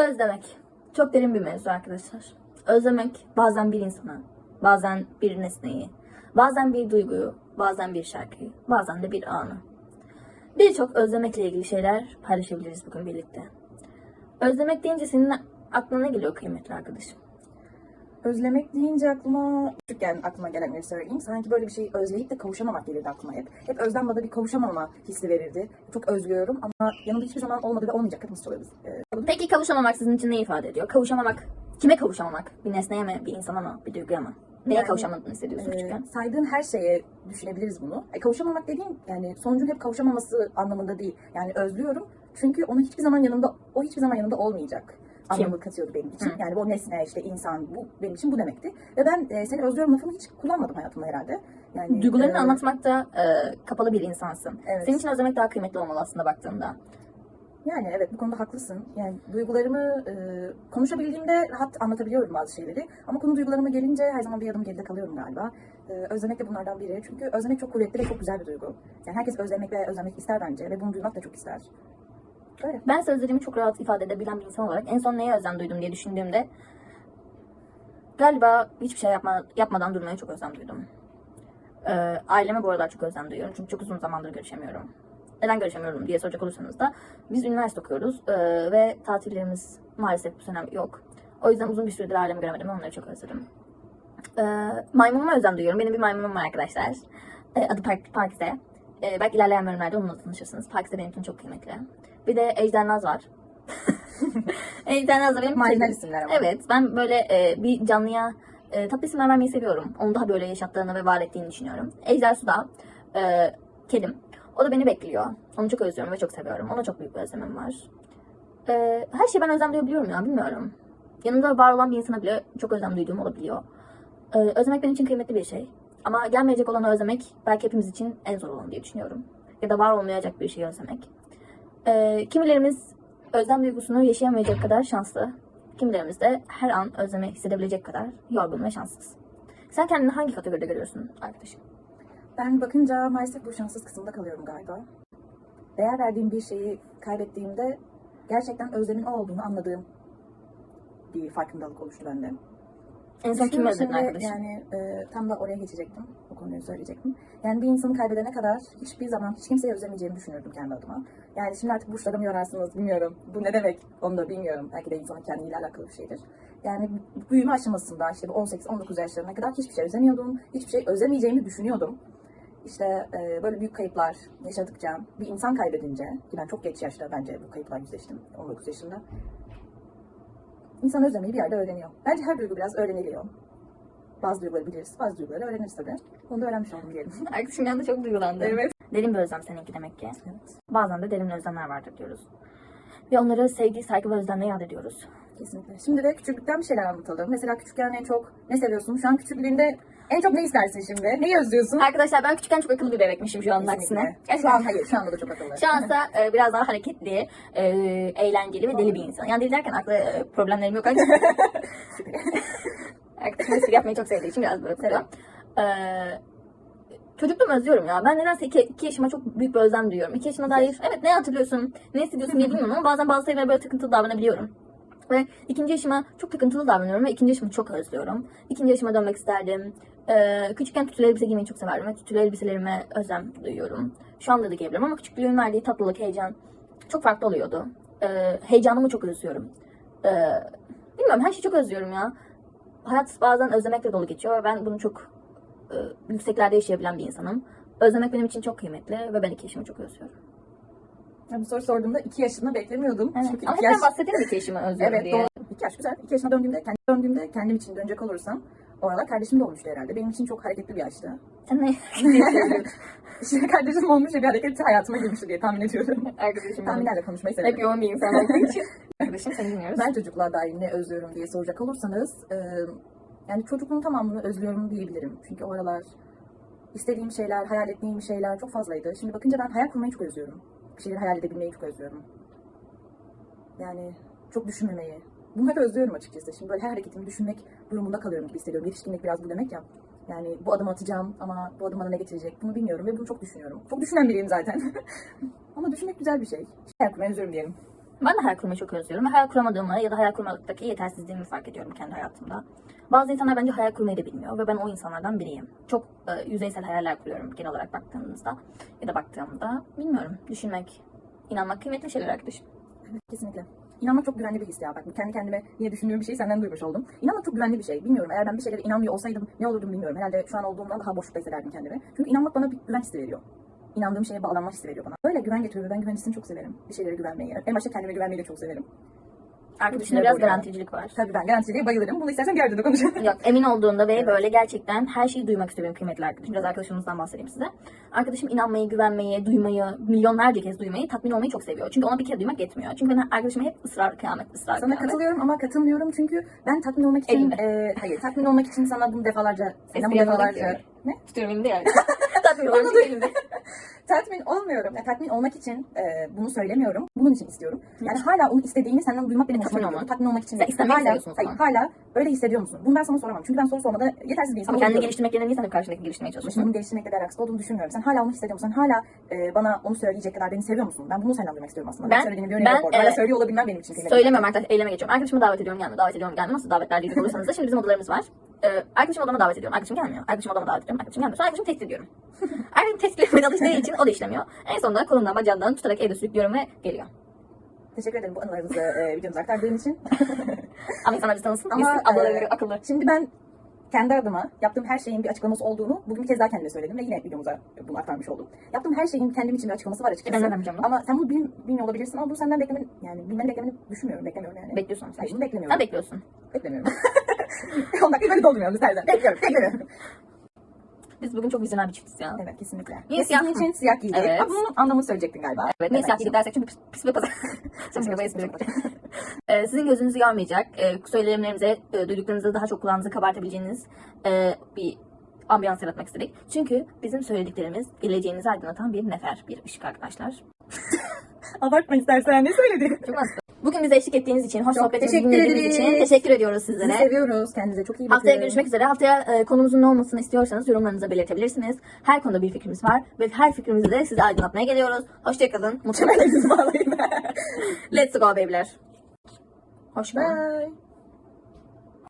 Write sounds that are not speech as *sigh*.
Özlemek. Çok derin bir mevzu arkadaşlar. Özlemek bazen bir insana, bazen bir nesneyi, bazen bir duyguyu, bazen bir şarkıyı, bazen de bir anı. Birçok özlemekle ilgili şeyler paylaşabiliriz bugün birlikte. Özlemek deyince senin aklına geliyor kıymetli arkadaşım? Özlemek deyince aklıma küçükken aklıma gelenleri söyleyeyim. Sanki böyle bir şeyi özleyip de kavuşamamak gelirdi aklıma hep. Hep özlem bana bir kavuşamama hissi verirdi. Çok özlüyorum ama yanımda hiçbir zaman olmadı ve olmayacak. Hepimiz çalıyoruz. Ee, Peki kavuşamamak sizin için ne ifade ediyor? Kavuşamamak, kime kavuşamamak? Bir nesneye mi, bir insana mı, bir duyguya mı? Neye Yani, kavuşamadığını hissediyorsun e, küçükken? saydığın her şeye düşünebiliriz bunu. E, kavuşamamak dediğim yani sonucun hep kavuşamaması anlamında değil. Yani özlüyorum. Çünkü onun hiçbir zaman yanımda, o hiçbir zaman yanımda olmayacak. Anlamı katıyordu benim için. Hı. Yani bu nesne işte insan bu benim için bu demekti. Ve ben e, seni özlüyorum lafını hiç kullanmadım hayatımda herhalde. Yani Duygularını e, anlatmakta e, kapalı bir insansın. Evet. Senin için özlemek daha kıymetli olmalı aslında baktığında. Yani evet bu konuda haklısın. Yani duygularımı e, konuşabildiğimde rahat anlatabiliyorum bazı şeyleri. Ama konu duygularıma gelince her zaman bir adım geride kalıyorum galiba. E, özlemek de bunlardan biri. Çünkü özlemek çok kuvvetli ve çok güzel bir duygu. Yani herkes özlemek ve özlemek ister bence ve bunu duymak da çok ister. Böyle. Ben sözlerimi çok rahat ifade edebilen bir insan olarak en son neye özlem duydum diye düşündüğümde galiba hiçbir şey yapma, yapmadan durmaya çok özlem duydum. Ee, aileme bu aralar çok özlem duyuyorum çünkü çok uzun zamandır görüşemiyorum. Neden görüşemiyorum diye soracak olursanız da biz üniversite okuyoruz ee, ve tatillerimiz maalesef bu sene yok. O yüzden uzun bir süredir ailemi göremedim onları çok özledim. Ee, maymunuma özlem duyuyorum. Benim bir maymunum var arkadaşlar. Ee, adı Park, Parkize. Ee, belki ilerleyen bölümlerde onunla tanışırsınız. Parkize benim için çok kıymetli. Bir de Ejder Naz var. *laughs* Ejder Naz da benim Marjinal isimler ama. Evet ben böyle e, bir canlıya e, tatlı isimler vermeyi seviyorum. Onu daha böyle yaşattığını ve var ettiğini düşünüyorum. Ejder Su da e, kedim. O da beni bekliyor. Onu çok özlüyorum ve çok seviyorum. Ona çok büyük bir özlemim var. E, her şeyi ben özlem duyabiliyorum ya bilmiyorum. Yanında var olan bir insana bile çok özlem duyduğum olabiliyor. E, özlemek benim için kıymetli bir şey. Ama gelmeyecek olanı özlemek belki hepimiz için en zor olan diye düşünüyorum. Ya da var olmayacak bir şeyi özlemek. E, kimilerimiz özlem duygusunu yaşayamayacak kadar şanslı. Kimilerimiz de her an özlemi hissedebilecek kadar yorgun ve şanssız. Sen kendini hangi kategoride görüyorsun arkadaşım? Ben bakınca maalesef bu şanssız kısımda kalıyorum galiba. Değer verdiğim bir şeyi kaybettiğimde gerçekten özlemin o olduğunu anladığım bir farkındalık oluştu bende. En son özledin şimdi, arkadaşım? Yani e, tam da oraya geçecektim. O konuyu söyleyecektim. Yani bir insanı kaybedene kadar hiçbir zaman hiç kimseyi özlemeyeceğimi düşünürdüm kendi adıma. Yani şimdi artık burçlara mı yorarsınız bilmiyorum. Bu ne demek onu da bilmiyorum. Belki de insanın kendiyle alakalı bir şeydir. Yani büyüme aşamasında işte bu 18-19 yaşlarına kadar hiçbir şey özlemiyordum. Hiçbir şey özlemeyeceğimi düşünüyordum. İşte e, böyle büyük kayıplar yaşadıkça, bir insan kaybedince, ki ben çok geç yaşta bence bu kayıplar yüzleştim, 19 yaşında. İnsan özlemeyi bir yerde öğreniyor. Bence her duygu biraz öğreniliyor. Bazı duyguları biliriz, bazı duyguları öğreniriz tabii. Onu da öğrenmiş oldum diyelim. *laughs* Arkadaşım yanında çok duygulandı. Evet. Derin bir özlem seninki demek ki. evet. Bazen de derin özlemler vardır diyoruz. Ve onları sevgi, saygı ve özlemle yad ediyoruz. Kesinlikle. Şimdi de küçüklükten bir şeyler anlatalım. Mesela küçükken en çok ne seviyorsun? Şu an küçüklüğünde en çok ne istersin şimdi? Neyi özlüyorsun? Arkadaşlar ben küçükken çok akıllı bir bebekmişim şu Kesinlikle. aksine. Şu an hayır, şu anda da çok akıllı. Şu ansa e, biraz daha hareketli, e, eğlenceli ve deli bir insan. Yani deli derken aklı e, problemlerim yok. Arkadaşım *laughs* espri yapmayı çok sevdiği için biraz böyle yapıyorum. E, çocukluğumu özlüyorum ya. Ben nedense 2 yaşıma çok büyük bir özlem duyuyorum. 2 yaşıma dair evet ne hatırlıyorsun, ne hissediyorsun diye bilmiyorum ama bazen bazı şeylere böyle takıntılı davranabiliyorum. Ve ikinci yaşıma çok takıntılı davranıyorum ve ikinci yaşımı çok özlüyorum. İkinci yaşıma dönmek isterdim. Ee, küçükken tütülü elbise giymeyi çok severdim ve tütülü elbiselerime özlem duyuyorum. Şu anda da giyebilirim ama küçüklüğün verdiği tatlılık, heyecan çok farklı oluyordu. Ee, heyecanımı çok özlüyorum. Ee, bilmiyorum her şeyi çok özlüyorum ya. Hayat bazen özlemekle dolu geçiyor ve ben bunu çok e, yükseklerde yaşayabilen bir insanım. Özlemek benim için çok kıymetli ve ben iki yaşımı çok özlüyorum. Ben bu soru sorduğumda 2 yaşını beklemiyordum. Evet. Çünkü Ama hep yaş... ben bahsedeyim iki yaşımı *laughs* özlüyorum Evet diye. doğru. 2 yaş güzel. 2 yaşına döndüğümde, kendi döndüğümde kendim için dönecek olursam o aralar kardeşim de olmuştu herhalde. Benim için çok hareketli bir yaştı. Ne? *laughs* Şimdi kardeşim olmuş bir hareket hayatıma girmişti diye tahmin ediyorum. Arkadaşım. Tahminlerle konuşmayı Hep severim. yoğun bir insan olduğu için. *laughs* Arkadaşım seni dinliyoruz. Ben çocukluğa dair ne özlüyorum diye soracak olursanız e, yani çocukluğun tamamını özlüyorum diyebilirim. Çünkü o aralar istediğim şeyler, hayal ettiğim şeyler çok fazlaydı. Şimdi bakınca ben hayal kurmayı çok özlüyorum. Bir şeyleri hayal edebilmeyi çok özlüyorum. Yani çok düşünmemeyi. Bunları özlüyorum açıkçası. Şimdi böyle her hareketimi düşünmek durumunda kalıyorum gibi hissediyorum. Yetişkinlik biraz bu demek ya. Yani bu adımı atacağım ama bu adım bana ne getirecek bunu bilmiyorum ve bunu çok düşünüyorum. Çok düşünen biriyim zaten. *laughs* ama düşünmek güzel bir şey. Hayal kurmayı özlüyorum diyelim. Ben de hayal kurmayı çok özlüyorum. Hayal kuramadığımı ya da hayal kurmaktaki yetersizliğimi fark ediyorum kendi hayatımda. Bazı insanlar bence hayal kurmayı da bilmiyor ve ben o insanlardan biriyim. Çok e, yüzeysel hayaller kuruyorum genel olarak baktığımızda ya da baktığımda. Bilmiyorum. Düşünmek, inanmak kıymetli şeyler arkadaşım. Kesinlikle. İnanmak çok güvenli bir his ya. Bak kendi kendime yine düşündüğüm bir şeyi senden duymuş oldum. İnanmak çok güvenli bir şey. Bilmiyorum eğer ben bir şeylere inanmıyor olsaydım ne olurdum bilmiyorum. Herhalde şu an olduğumdan daha boşlukta hissederdim kendimi. Çünkü inanmak bana bir güven hissi veriyor. İnandığım şeye bağlanma hissi veriyor bana. Böyle güven getiriyor ben güven hissini çok severim. Bir şeylere güvenmeyi. En başta kendime güvenmeyi de çok severim. Arkadaşımda Ne biraz garanticilik var. Tabii ben garanticiliğe bayılırım. Bunu istersen yerde de konuşalım. Yok emin olduğunda ve *laughs* böyle gerçekten her şeyi duymak istiyorum kıymetli arkadaşım. Biraz arkadaşımızdan bahsedeyim size. Arkadaşım inanmayı, güvenmeyi, duymayı, milyonlarca kez duymayı, tatmin olmayı çok seviyor. Çünkü ona bir kere duymak yetmiyor. Çünkü ben arkadaşıma hep ısrar kıyamet, ısrar Sana kıyamet. katılıyorum ama katılmıyorum çünkü ben tatmin olmak için e, hayır tatmin olmak için sana bunu defalarca Espri yapmadım defalarca ne? Tutuyorum elimde yani. *laughs* Anladım. elimde. *laughs* tatmin olmuyorum. Yani tatmin olmak için e, bunu söylemiyorum. Bunun için istiyorum. Yani hala onu istediğini senden duymak benim hoşuma Tatmin olmak. Tatmin olmak için Sen değil. istemeyi hala, seviyorsun o hayır, zaman. hala öyle hissediyor musun? Bunu ben sana soramam. Çünkü ben soru sormada yetersiz bir insan Ama kendini geliştirmek yerine niye sen de karşındaki geliştirmeye çalışıyorsun? bunun geliştirmekle bir alakası olduğunu düşünmüyorum. Sen hala onu hissediyor musun? Sen hala e, bana onu söyleyecek kadar beni seviyor musun? Ben bunu senden duymak istiyorum aslında. Ben, Ben- söylediğini bir önemi ben, yok orada. Hala söylüyor olabilmem benim için kıymetli. Söylemiyorum arkadaşlar. Eyleme geçiyorum. Arkadaşımı davet ediyorum gelme. Davet ediyorum gelme. Nasıl davetler diyecek olursanız da şimdi bizim odalarımız var. Ee, arkadaşım odama davet ediyorum. Arkadaşım gelmiyor. Arkadaşım odama davet ediyorum. Arkadaşım gelmiyor. Sonra arkadaşımı tehdit ediyorum. *laughs* Arkadaşım tehdit etmeye alıştığı için o da işlemiyor. En sonunda kolundan bacağından tutarak evde sürüklüyorum ve geliyor. Teşekkür ederim bu anılarınızı e, videomuza aktardığın için. *laughs* Ama insanlar bizi tanısın. Ama, Ama ablaları e, akıllı. Şimdi ben kendi adıma yaptığım her şeyin bir açıklaması olduğunu bugün bir kez daha kendime söyledim ve yine videomuza bunu aktarmış oldum. Yaptığım her şeyin kendim için bir açıklaması var açıkçası. Ben vermeyeceğim bunu. Ama sen bunu bil, bilmiyor olabilirsin ama bunu senden beklemen, yani bilmeni beklemeni düşünmüyorum, beklemiyorum yani. Bekliyorsun sen. Hayır, bunu beklemiyorum. Sen bekliyorsun. beklemiyorum. *laughs* *laughs* 10 dakika böyle doldurmuyorum istersen. Bekliyorum, beklemiyorum. Biz bugün çok vizyoner bir çiftiz ya. Evet, kesinlikle. Niye Ve siyah? sizin için siyah giydik. Evet. Ama bunun anlamını söyleyecektin galiba. Evet, ne siyah giydik dersek çünkü pis, pis bir pazar. *laughs* Espri. Ee, Sizin gözünüzü yormayacak, e, söylemlerimize, e, duyduklarınızı daha çok kulağınızı kabartabileceğiniz e, bir ambiyans yaratmak istedik. Çünkü bizim söylediklerimiz geleceğinizi aydınlatan bir nefer, bir ışık arkadaşlar. *laughs* Abartma istersen ne söyledin? Çok az. Bugün bize eşlik ettiğiniz için, hoş Çok teşekkür dinlediğiniz için teşekkür ediyoruz Sizi sizlere. seviyoruz. Kendinize çok iyi bakın. Haftaya görüşmek üzere. Haftaya e, konumuzun ne olmasını istiyorsanız yorumlarınıza belirtebilirsiniz. Her konuda bir fikrimiz var ve her fikrimizi de size aydınlatmaya geliyoruz. Hoşçakalın. Mutlu. *laughs* Let's go babyler. Hoşçakalın. Bye.